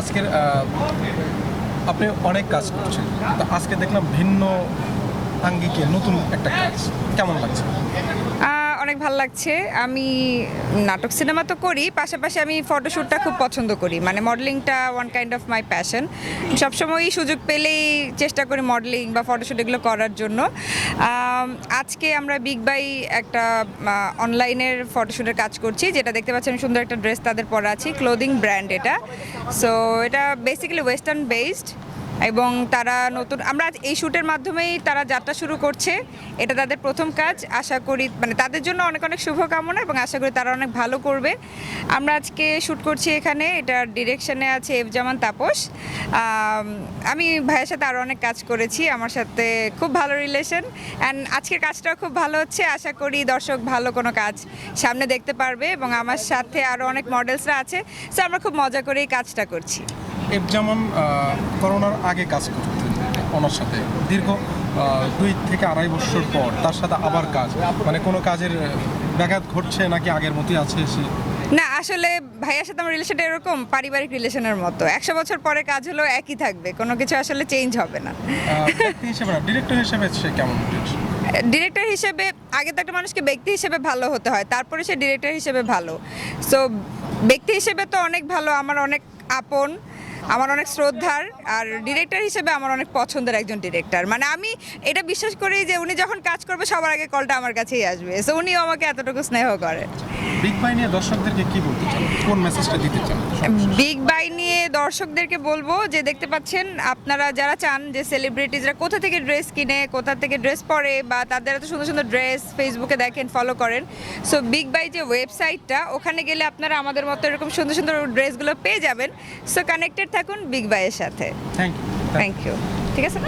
আজকের আপনি অনেক কাজ করছেন। তো আজকে দেখলাম ভিন্ন আঙ্গিকে নতুন একটা কাজ। কেমন লাগছে? অনেক ভালো লাগছে। আমি নাটক সিনেমা তো করি, পাশাপাশি আমি ফটোশ্যুটটা খুব পছন্দ করি। মানে মডেলিংটা one kind of my passion সবসময়ই সুযোগ পেলেই চেষ্টা করি মডেলিং বা ফটোশ্যুট এগুলো করার জন্য। আজকে আমরা বিগ বাই একটা অনলাইনের ফটোশ্যুটের কাজ করছি, যেটা দেখতে পাচ্ছেন সুন্দর একটা ড্রেস তাদের পরা আছি ক্লোদিং ব্র্যান্ড এটা। সো এটা বেসিক্যালি ওয়েস্টার্ন বেসড এবং তারা নতুন, আমরা এই শ্যুটের মাধ্যমেই তারা যাত্রা শুরু করছে। এটা তাদের প্রথম কাজ। আশা করি মানে তাদের জন্য অনেক অনেক শুভকামনা এবং আশা করি তারা অনেক ভালো করবে। আমরা আজকে শ্যুট করছি এখানে, এটার ডিরেকশনে আছে এফজামান তাপস। আমি ভাইয়ের সাথে আরও অনেক কাজ করেছি, আমার সাথে খুব ভালো রিলেশন অ্যান্ড আজকের কাজটাও খুব ভালো হচ্ছে। আশা করি দর্শক ভালো কোনো কাজ সামনে দেখতে পারবে এবং আমার সাথে আরও অনেক মডেলসরা আছে। সো আমরা খুব মজা করে এই কাজটা করছি। এর যেমন করোনার আগে কাজ করতেন ওনার সাথে। দীর্ঘ দুই থেকে আড়াই বছর পর তার সাথে আবার কাজ। মানে কোনো কাজের ব্যাঘাত ঘটছে নাকি আগের মতোই আছে সে? না আসলে ভাইয়ার সাথে আমার রিলেশনটা এরকম পারিবারিক রিলেশনের মতো। একশো বছর পরে কাজ হলেও একই থাকবে কোনো কিছু আসলে চেঞ্জ হবে না। হিসেবে না ডিরেক্টর হিসেবে সে কেমন ডিরেক্টর হিসেবে আগে তো একটা মানুষকে ব্যক্তি হিসেবে ভালো হতে হয় তারপরে সে ডিরেক্টর হিসেবে ভালো। সো ব্যক্তি হিসেবে তো অনেক ভালো আমার অনেক আপন। আমার অনেক শ্রদ্ধার আর ডিরেক্টর হিসেবে আমার অনেক পছন্দের একজন ডিরেক্টর মানে আমি এটা বিশ্বাস করি যে উনি যখন কাজ করবে সবার আগে কলটা আমার কাছেই আসবে। সো উনিও আমাকে এতটুকু স্নেহ করে। বিগ বাই নিয়ে দর্শকদেরকে কি বলতে চান? কোন মেসেজটা দিতে চান? বিগ বাই নিয়ে দর্শকদেরকে বলব যে দেখতে পাচ্ছেন আপনারা যারা চান যে সেলিব্রিটিজরা কোথা থেকে ড্রেস কিনে কোথা থেকে ড্রেস পরে বা তাদের এত সুন্দর সুন্দর ড্রেস ফেসবুকে দেখেন ফলো করেন। সো বিগ বাই যে ওয়েবসাইটটা ওখানে গেলে আপনারা আমাদের মতো এরকম সুন্দর সুন্দর ড্রেসগুলো পেয়ে যাবেন। সো কানেক্টেড থাকুন বিগ বাইয়ের সাথে। থ্যাংক ইউ থ্যাংক ইউ ঠিক আছে?